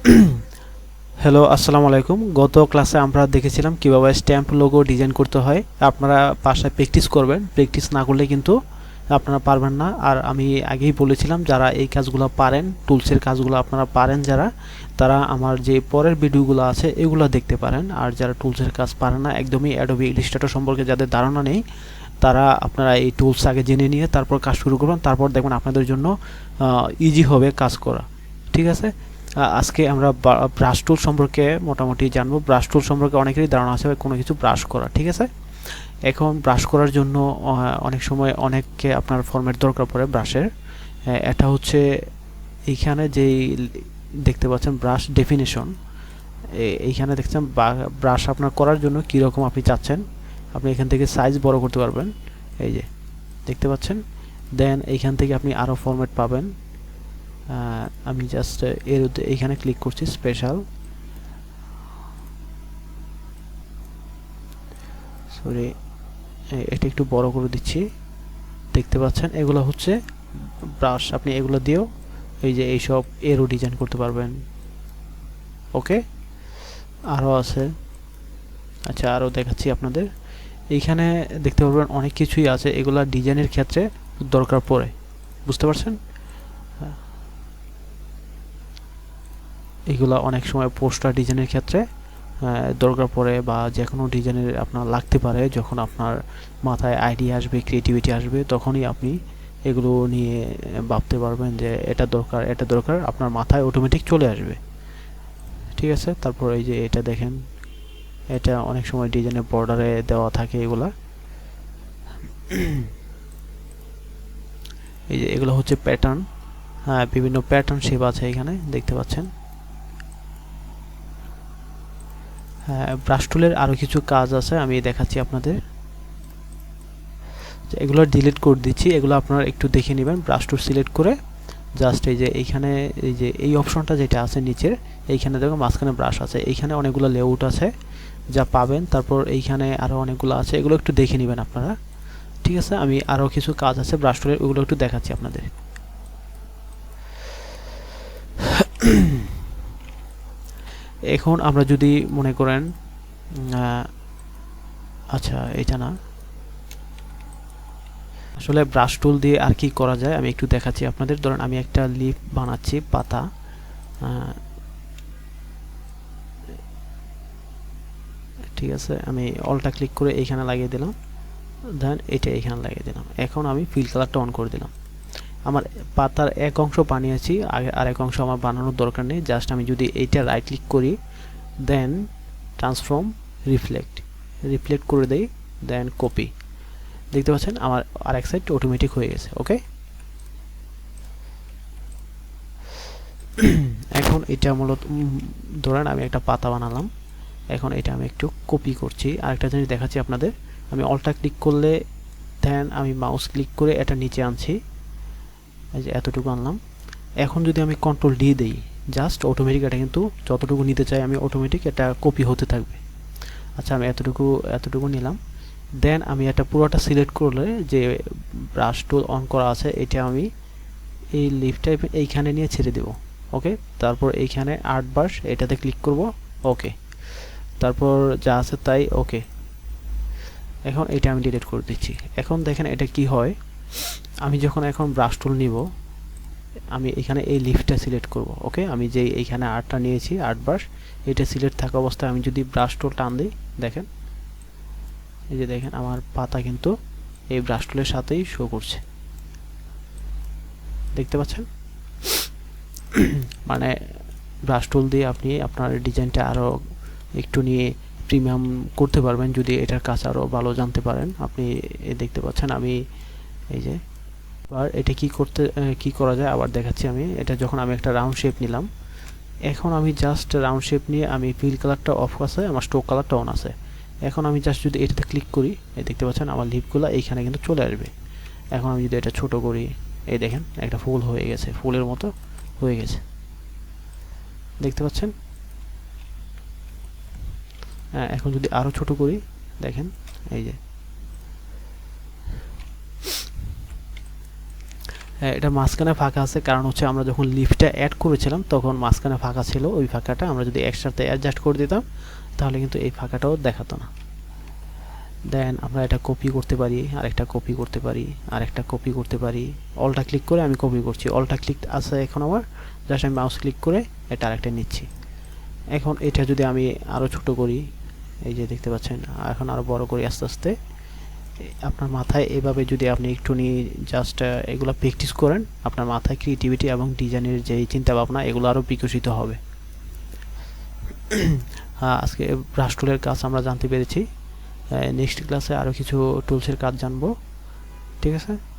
Hello আসসালামু আলাইকুম। গত ক্লাসে আমরা দেখেছিলাম কীভাবে স্ট্যাম্প লোগো ডিজাইন করতে হয়। আপনারা বাসায় প্র্যাকটিস করবেন। প্র্যাকটিস না করলে কিন্তু আপনারা পারবেন না। আর আমি আগেই বলেছিলাম, যারা এই কাজগুলো পারেন টুলসের কাজগুলো আপনারা পারেন, যারা, তারা আমার যে পরের ভিডিওগুলো আছে, এগুলো দেখতে পারেন। আর যারা টুলসের কাজ পারেন না, একদমই অ্যাডোবি ইলিস্ট্রেটর সম্পর্কে যাদের ধারণা নেই, তারা আপনারা এই টুলস আগে জেনে নিয়ে তারপর কাজ শুরু করবেন। তারপর দেখবেন আপনাদের জন্য ইজি হবে কাজ করা। ঠিক আছে? আজকে আমরা ব্রাশ টুল সম্পর্কে মোটামুটি জানব। ব্রাশ টুল সম্পর্কে অনেকেরই ধারণা আছে কোনো কিছু ব্রাশ করা, ঠিক আছে? এখন ব্রাশ করার জন্য অনেক সময় অনেককে আপনার ফর্মের দরকার পড়ে ব্রাশের এটা হচ্ছে এইখানে যেই দেখতে পাচ্ছেন ব্রাশ ডেফিনেশন এইখানে দেখছেন ব্রাশ আপনার করার জন্য কীরকম আপনি চাচ্ছেন। আপনি এখান থেকে সাইজ বড় করতে পারবেন। এই যে, দেখতে পাচ্ছেন? দেন এইখান থেকে আপনি আরও ফরম্যাট পাবেন। আমি জাস্ট এর এইখানে ক্লিক করছি স্পেশাল সরি এটা একটু বড় করে দিচ্ছি। দেখতে পাচ্ছেন, এগুলো হচ্ছে ব্রাশ আপনি এগুলো দিয়েও এই যে এইসব এরও ডিজাইন করতে পারবেন। ওকে আরও আছে। আচ্ছা আরও দেখাচ্ছি আপনাদের। এইখানে দেখতে পারবেন অনেক কিছুই আছে। এগুলা ডিজাইনের ক্ষেত্রে দরকার পড়ে। বুঝতে পারছেন? এগুলা অনেক সময় পোস্টার ডিজাইনের ক্ষেত্রে দরকার পড়ে বা যে কোনো ডিজাইনের আপনার লাগতে পারে, যখন আপনার মাথায় আইডিয়া আসবে, ক্রিয়েটিভিটি আসবে, তখনই আপনি এগুলো নিয়ে ভাবতে পারবেন যে এটা দরকার এটা দরকার, আপনার মাথায় অটোমেটিক চলে আসবে। ঠিক আছে? তারপর এই যে এটা দেখেন, এটা অনেক সময় ডিজাইনের বর্ডারে দেওয়া থাকে এগুলা। এই যে এগুলো হচ্ছে প্যাটার্ন হ্যাঁ বিভিন্ন প্যাটার্ন শেপ আছে এখানে, দেখতে পাচ্ছেন হ্যাঁ ব্রাশ টুলের আরও কিছু কাজ আছে, আমি দেখাচ্ছি আপনাদের। এগুলো ডিলিট করে দিচ্ছি, এগুলো আপনারা একটু দেখে নেবেন ব্রাশ টুল সিলেক্ট করে জাস্ট এই যে এইখানে, এই যে এই অপশনটা যেটা আছে নিচের, এইখানে দেখো মাঝখানে ব্রাশ আছে, এইখানে অনেকগুলো লেআউট আছে, যা পাবেন। তারপর এইখানে আরও অনেকগুলো আছে, এগুলো একটু দেখে নেবেন আপনারা। ঠিক আছে? আমি আরও কিছু কাজ আছে ব্রাশ টুলের ওগুলো একটু দেখাচ্ছি আপনাদের। এখন আমরা যদি মনে করেন আচ্ছা এটা না। আসলে ব্রাশ টুল দিয়ে আর কি করা যায়, আমি একটু দেখাচ্ছি আপনাদের। ধরেন আমি একটা লিপ বানাচ্ছি, পাতা। ঠিক আছে, আমি অলটা ক্লিক করে এইখানে লাগিয়ে দিলাম। দেন এটা এইখানে লাগিয়ে দিলাম। এখন আমি ফিল কালারটা অন করে দিলাম। আমার পাতার এক অংশ বানিয়েছি আর এক অংশ আমার বানানোর দরকার নেই জাস্ট আমি যদি এইটা রাইট ক্লিক করি দেন ট্রান্সফর্ম রিফ্লেক্ট রিফ্লেক্ট করে দেই দেন কপি দেখতে পাচ্ছেন, আমার আর এক সাইড অটোমেটিক হয়ে গেছে ওকে এখন এটা মূলত ধরেন আমি একটা পাতা বানালাম, এখন এটা আমি একটু কপি করছি। আরেকটা জিনিস দেখাচ্ছি আপনাদের, আমি অলটা ক্লিক করলে দেন আমি মাউস ক্লিক করে এটা নিচে আনছি। এই যে এতটুকু আনলাম। এখন যদি আমি কন্ট্রোল ডি দিই জাস্ট অটোমেটিক এটা কিন্তু যতটুকু নিতে চাই আমি অটোমেটিক এটা কপি হতে থাকবে। আচ্ছা আমি এতটুকু এতটুকু নিলাম। দেন আমি এটা পুরোটা সিলেক্ট করলে যে ব্রাশ টুল অন করা আছে, এটা আমি এই লিফটটা এইখানে নিয়ে ছেড়ে দেব। ওকে তারপর এইখানে আর্ট ব্রাশ এটাতে ক্লিক করব। ওকে তারপর যা আছে তাই ওকে এখন এটা আমি ডিলিট করে দিচ্ছি। এখন দেখেন এটা কি হয়? আমি যখন এখন ব্রাশ টুল নিব, আমি এখানে এই লিফটটা সিলেক্ট করব ওকে আমি যে এইখানে আর্টটা নিয়েছি আর্ট ব্রাশ এটা সিলেক্ট থাকা অবস্থায় আমি যদি ব্রাশ টুল টান দিই, দেখেন, এই যে দেখেন আমার পাতা কিন্তু এই ব্রাশ টুলের সাথেই শো করছে। দেখতে পাচ্ছেন? মানে ব্রাশ টুল দিয়ে আপনি আপনার ডিজাইনটা আরও একটু নিয়ে প্রিমিয়াম করতে পারবেন, যদি এটার কাজ আরও ভালো জানতে পারেন। আপনি দেখতে পাচ্ছেন, আমি এই যে এবার এটা কি করতে কি করা যায়? আবার দেখাচ্ছি আমি। এটা যখন আমি একটা রাউন্ড শেপ নিলাম, এখন আমি জাস্ট রাউন্ড শেপ নিয়ে আমি ফিল কালারটা অফ আছে, আমার স্টোক কালারটা অন আছে। এখন আমি জাস্ট যদি এটাতে ক্লিক করি, এই দেখতে পাচ্ছেন আমার লিপগুলো এইখানে কিন্তু চলে আসবে। এখন আমি যদি এটা ছোট করি, এই দেখেন একটা ফুল হয়ে গেছে, ফুলের মতো হয়ে গেছে। দেখতে পাচ্ছেন? হ্যাঁ এখন যদি আরও ছোট করি, দেখেন, এই যে এটা মাঝখানে ফাঁকা আছে, কারণ হচ্ছে আমরা যখন লিফটটা অ্যাড করেছিলাম, তখন মাঝখানে ফাঁকা ছিল ওই ফাঁকাটা। আমরা যদি একসাথে অ্যাডজাস্ট করে দিতাম, তাহলে কিন্তু এই ফাঁকাটাও দেখাতো না। দেন আমরা এটা কপি করতে পারি, আরেকটা কপি করতে পারি, আরেকটা কপি করতে পারি। অলটা ক্লিক করে আমি কপি করছি। অলটা ক্লিক আছে এখন আমার জাস্ট আমি মাউস ক্লিক করে এটা আরেকটা নিচ্ছি। এখন এটা যদি আমি আরও ছোট করি, এই যে দেখতে পাচ্ছেন, এখন আরও বড় করি আস্তে আস্তে। আপনার মাথায় এভাবে যদি আপনি একটু জাস্ট এগুলো প্র্যাকটিস করেন আপনার মাথায় ক্রিয়েটিভিটি এবং ডিজাইনের যে চিন্তা ভাবনা এগুলো আরও বিকশিত হবে। হ্যাঁ, আজকে ব্রাশ টুলের কাজ আমরা জানতে পেরেছি। নেক্সট ক্লাসে আরও কিছু টুলসের কাজ জানব। ঠিক আছে?